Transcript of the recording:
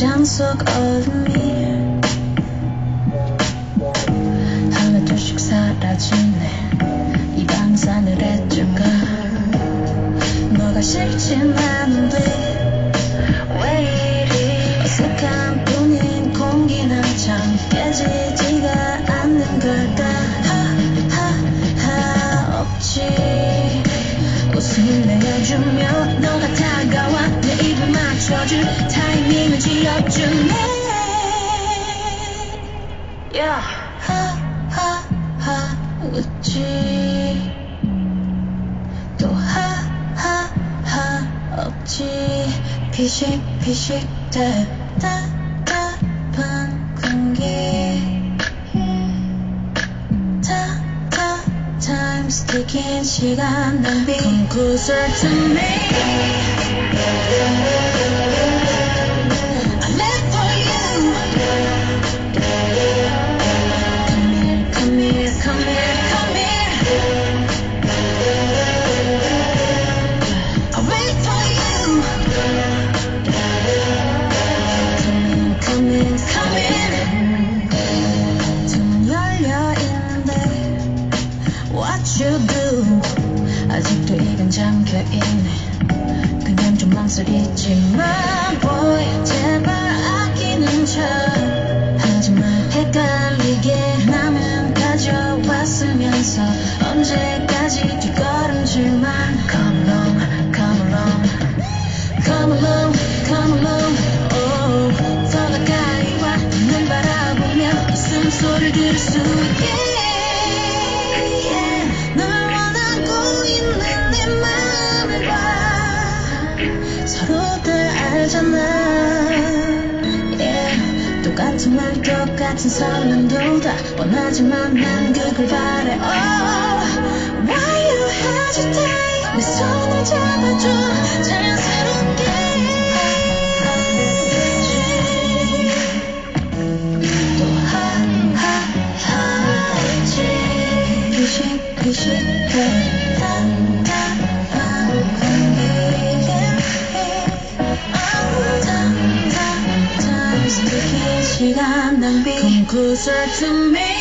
속 얼음이 하나 둘씩 사라지네. 이 방산을 해줄까? 뭐가 싫진 않은데 왜 이리 어색한 뿐인 공기는 참 깨지지가 않는 걸까? 하하하 없지. 웃음을 내어주며 너가 다가와. 내 입을 맞춰줄 타이밍을 지어주네. 하하하 웃지. 또 하하하 없지. 피식 피식 답답한 공기 타타 times ticking 시간 낭비. Come closer to me 마 boy 제발 아끼는 척. 하지마 헷갈리게 나는 가져왔으면서 언제까지 뒷걸음질만. Come along, come along Come along, come along. Oh, 더 가까이 와눈 바라보며 숨소리를 들을 수 있게 yeah. 똑같은 말 똑같은 설렘도 다. 원하지만 난 그걸 바래. Oh, Why you hesitate? 내 손을 잡아줘 시간 낭비 Come closer to me